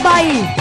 Bahia.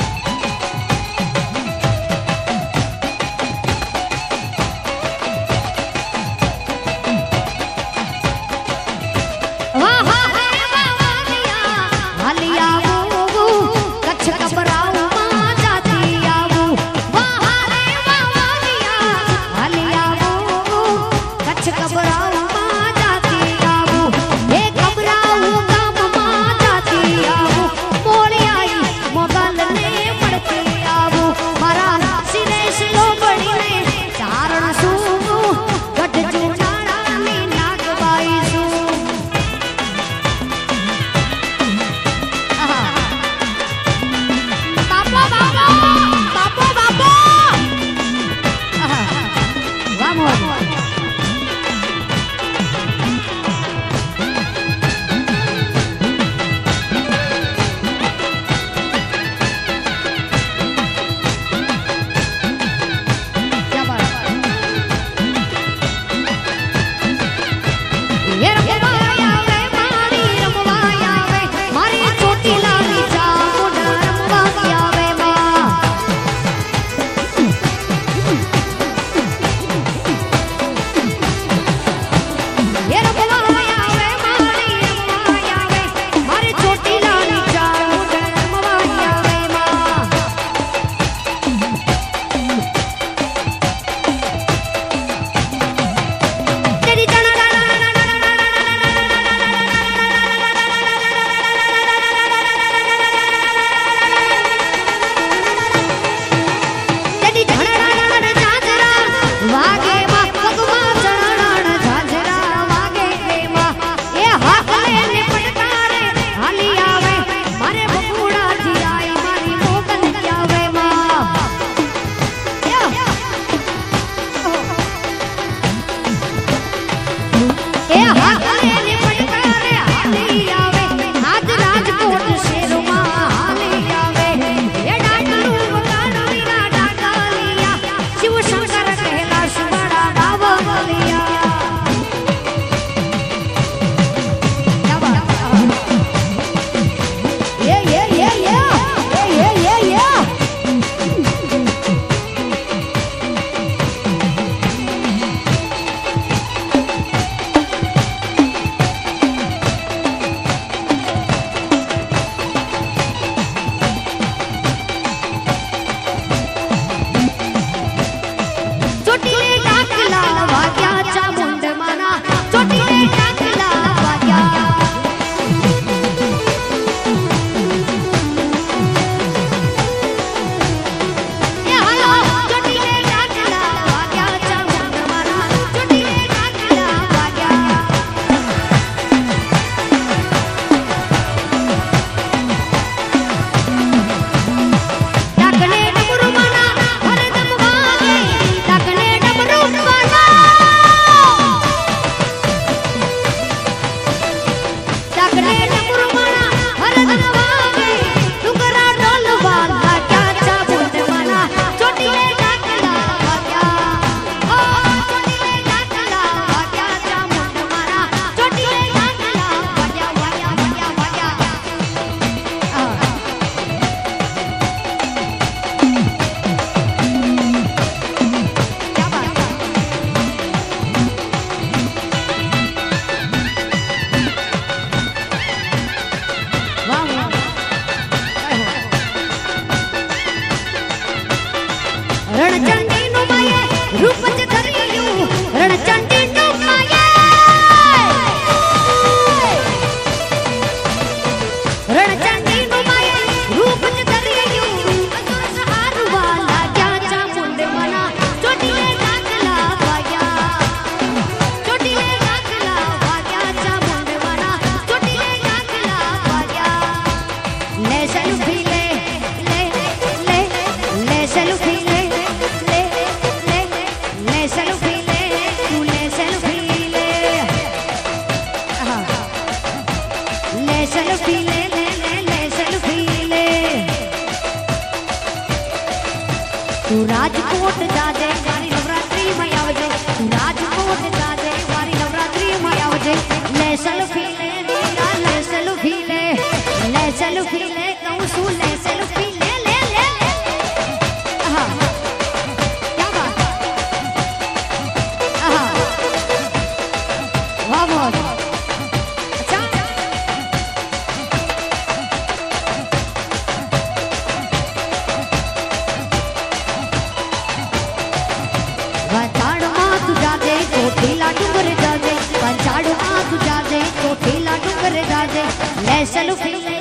ઢીલા ડુંગર જાજે પાંચાડું આંખ જાજે તો ઢીલા ડુંગર જાજે લેસલ ફીને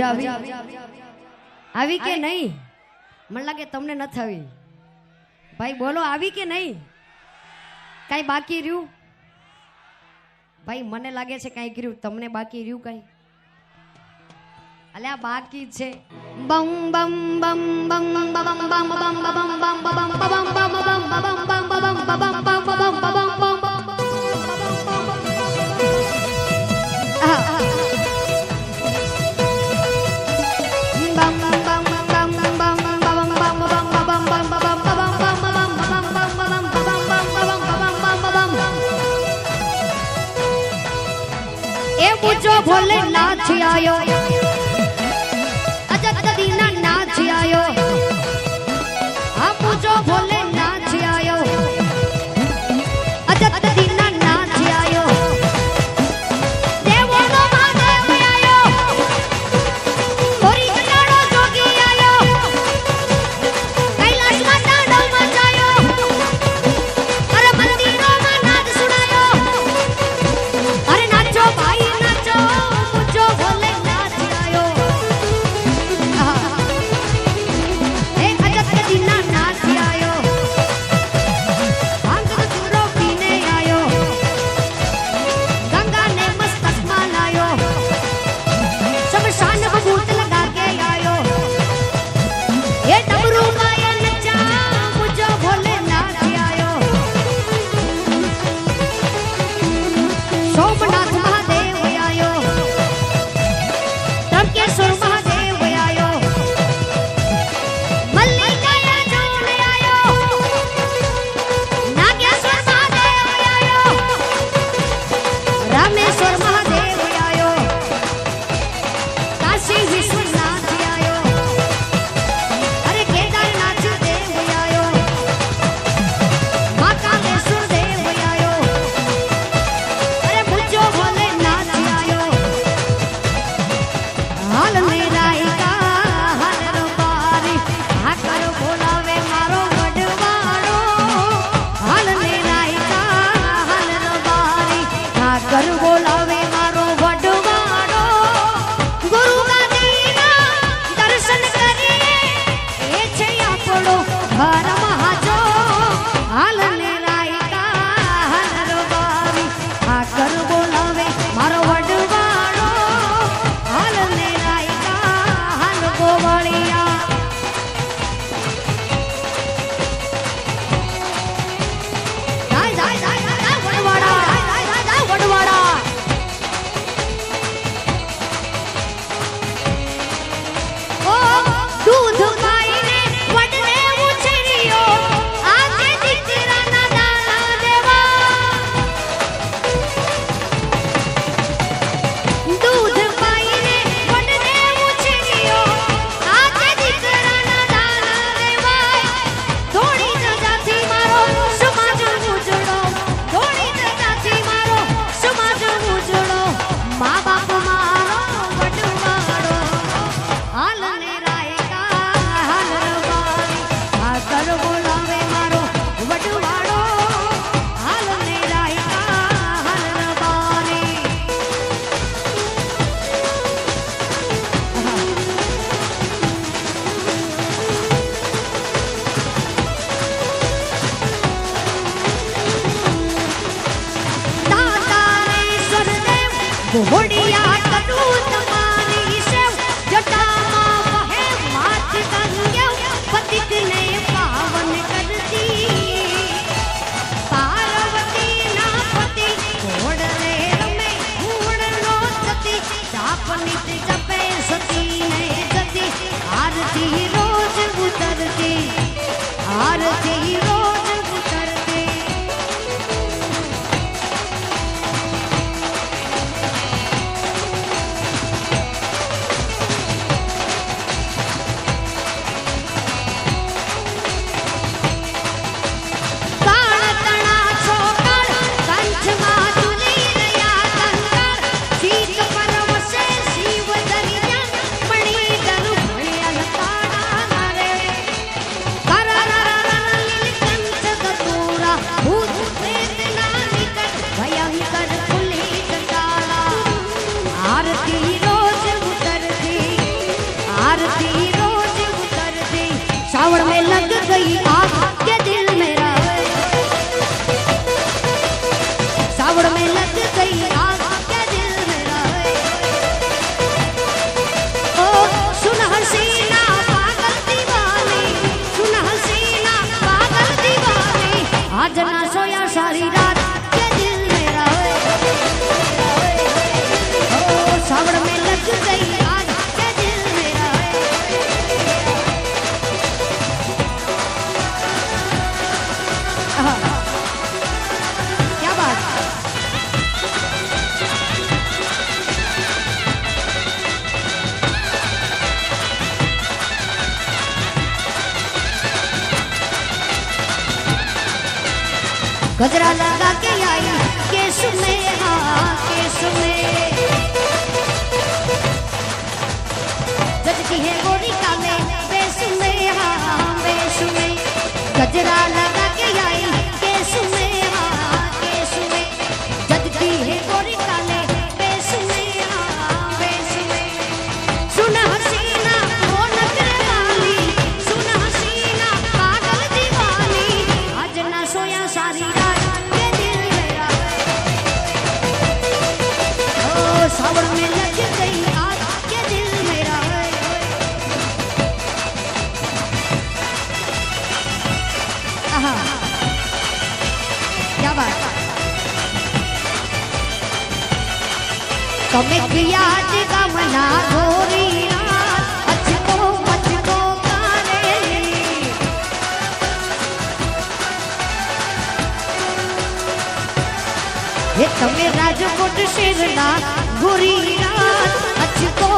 મજા આવી આવી કે નહીં મને લાગે તમને નથી આવી ભાઈ બોલો આવી કે નહીં કાંઈ બાકી રહ્યું ભાઈ મને લાગે છે કાંઈક રહ્યું તમને બાકી રહ્યું કાંઈ અલ્યા બાકી છે બમ બમ બમ બમ બમ બમ બમ બમ બમ બમ બમ બમ બમ બમ બમ બમ જો ભોલેનાથ આવ્યો તમે ગયા જ ગમના ગોરી તમે રાજકોટ શેરના ગોરી રાત અચકો